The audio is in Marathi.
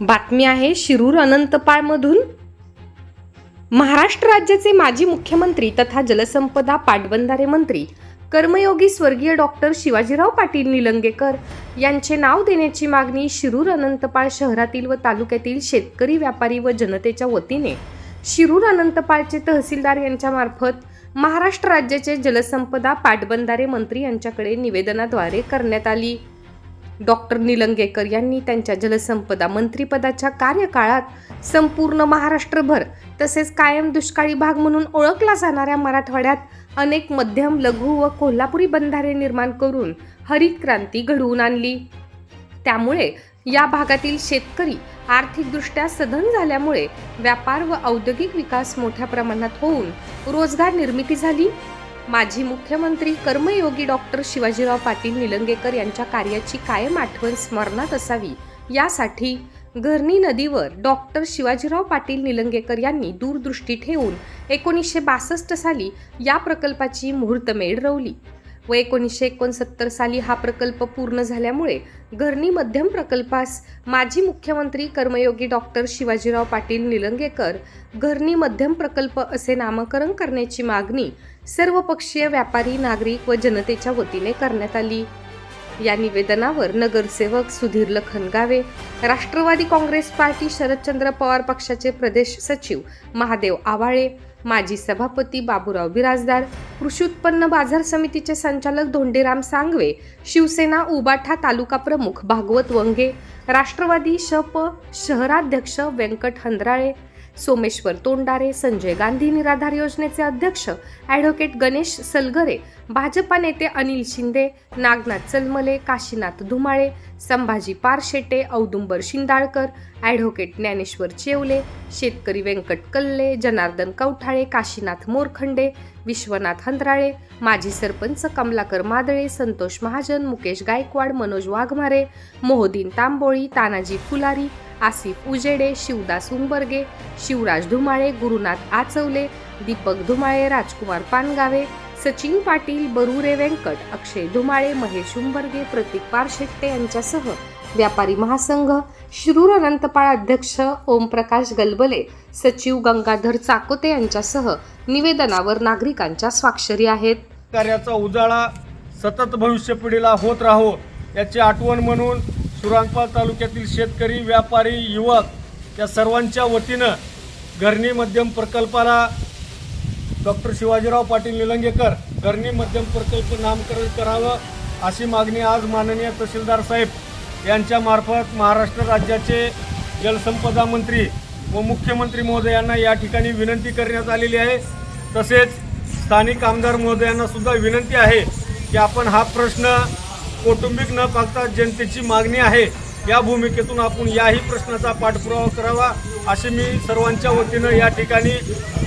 बातमी आहे शिरूर अनंतपाळमधून. महाराष्ट्र राज्याचे माजी मुख्यमंत्री तथा जलसंपदा पाटबंधारे मंत्री कर्मयोगी स्वर्गीय डॉक्टर शिवाजीराव पाटील निलंगेकर यांचे नाव देण्याची मागणी शिरूर अनंतपाळ शहरातील व तालुक्यातील शेतकरी व्यापारी व जनतेच्या वतीने शिरूर अनंतपाळचे तहसीलदार यांच्यामार्फत महाराष्ट्र राज्याचे जलसंपदा पाटबंधारे मंत्री यांच्याकडे निवेदनाद्वारे करण्यात आली. डॉक्टर निलंगेकर यांनी त्यांच्या जलसंपदा मंत्रिपदाच्या कार्यकाळात संपूर्ण महाराष्ट्रभर तसेच कायम दुष्काळी भाग म्हणून ओळखला जाणाऱ्या मराठवाड्यात अनेक मध्यम लघु व कोल्हापुरी बंधारे निर्माण करून हरित क्रांती घडवून आणली. त्यामुळे या भागातील शेतकरी आर्थिकदृष्ट्या सधन झाल्यामुळे व्यापार व औद्योगिक विकास मोठ्या प्रमाणात होऊन रोजगार निर्मिती झाली. माजी मुख्यमंत्री कर्मयोगी डॉक्टर शिवाजीराव पाटील निलंगेकर यांच्या कार्याची कायम आठवण स्मरणात असावी. यासाठी घरणी नदीवर डॉक्टर शिवाजीराव पाटील निलंगेकर यांनी दूरदृष्टी ठेवून एकोणीसशे बासष्ट साली या प्रकल्पाची मुहूर्तमेढ रवली. व एकोणीसशे एकोणसत्तर साली हा प्रकल्प पूर्ण झाल्यामुळे घरणी मध्यम प्रकल्पास माजी मुख्यमंत्री कर्मयोगी डॉक्टर शिवाजीराव पाटील निलंगेकर घरणी मध्यम प्रकल्प असे नामकरण करण्याची मागणी सर्वपक्षीय व्यापारी नागरिक व जनतेच्या वतीने करण्यात आली. या निवेदनावर नगरसेवक सुधीर लखनगावे राष्ट्रवादी काँग्रेस पार्टी शरदचंद्र पवार पक्षाचे प्रदेश सचिव महादेव आवाळे माजी सभापती बाबूराव बिराजदार कृषी उत्पन्न बाजार समितीचे संचालक धोंडेराम सांगवे शिवसेना उबाठा तालुका प्रमुख भागवत वंगे राष्ट्रवादी शप शहराध्यक्ष व्यंकट हंद्राळे सोमेश्वर तोंडारे संजय गांधी निराधार योजनेचे अध्यक्ष ॲडव्होकेट गणेश सलगरे भाजपा नेते अनिल शिंदे नागनाथ चलमले काशीनाथ धुमाळे संभाजी पारशेटे औदुंबर शिंदाळकर ॲडव्होकेट ज्ञानेश्वर चेवले शेतकरी व्यंकट कल्ले जनार्दन कवठाळे काशीनाथ मोरखंडे विश्वनाथ हंद्राळे माजी सरपंच कमलाकर मादळे संतोष महाजन मुकेश गायकवाड मनोज वाघमारे मोहदीन तांबोळी तानाजी फुलारी आसिफ उजेडे शिवदास उंबर्गे शिवराज धुमाळे गुरुनाथ आचवले दीपक धुमाळे राजकुमार पानगावे सचिन पाटील बरुरे व्यंकट अक्षय धुमाळे महेश उंबर्गे प्रतीक पारशेट्टे यांच्यासह व्यापारी महासंघ शिरूर अनंतपाळ अध्यक्ष ओमप्रकाश गलबले सचिव गंगाधर चाकोते यांच्यासह निवेदनावर नागरिकांच्या स्वाक्षरी आहेत. कार्याचा उजाळा सतत भविष्य पिढीला होत राहो याची आठवण म्हणून सुरांगपाल तालुक्यातील शेतकरी व्यापारी युवक या सर्वांच्या वतीनं घरणी मध्यम प्रकल्पाला डॉक्टर शिवाजीराव पाटील निलंगेकर करणी मध्यम प्रकल्प नामकरण करावं अशी मागणी आज माननीय तहसीलदार साहेब यांच्या मार्फत महाराष्ट्र राज्याचे जलसंपदा मंत्री व मुख्यमंत्री महोदयांना या ठिकाणी विनंती करण्यात आलेली आहे. तसेच स्थानिक आमदार महोदयांना सुद्धा विनंती आहे की आपण हा प्रश्न कौटुंबिक न पाहता जनतेची मागणी आहे. या भूमिकेतून आपण याही प्रश्नाचा पाठपुरावा करावा अशी मी सर्वांच्या वतीनं या ठिकाणी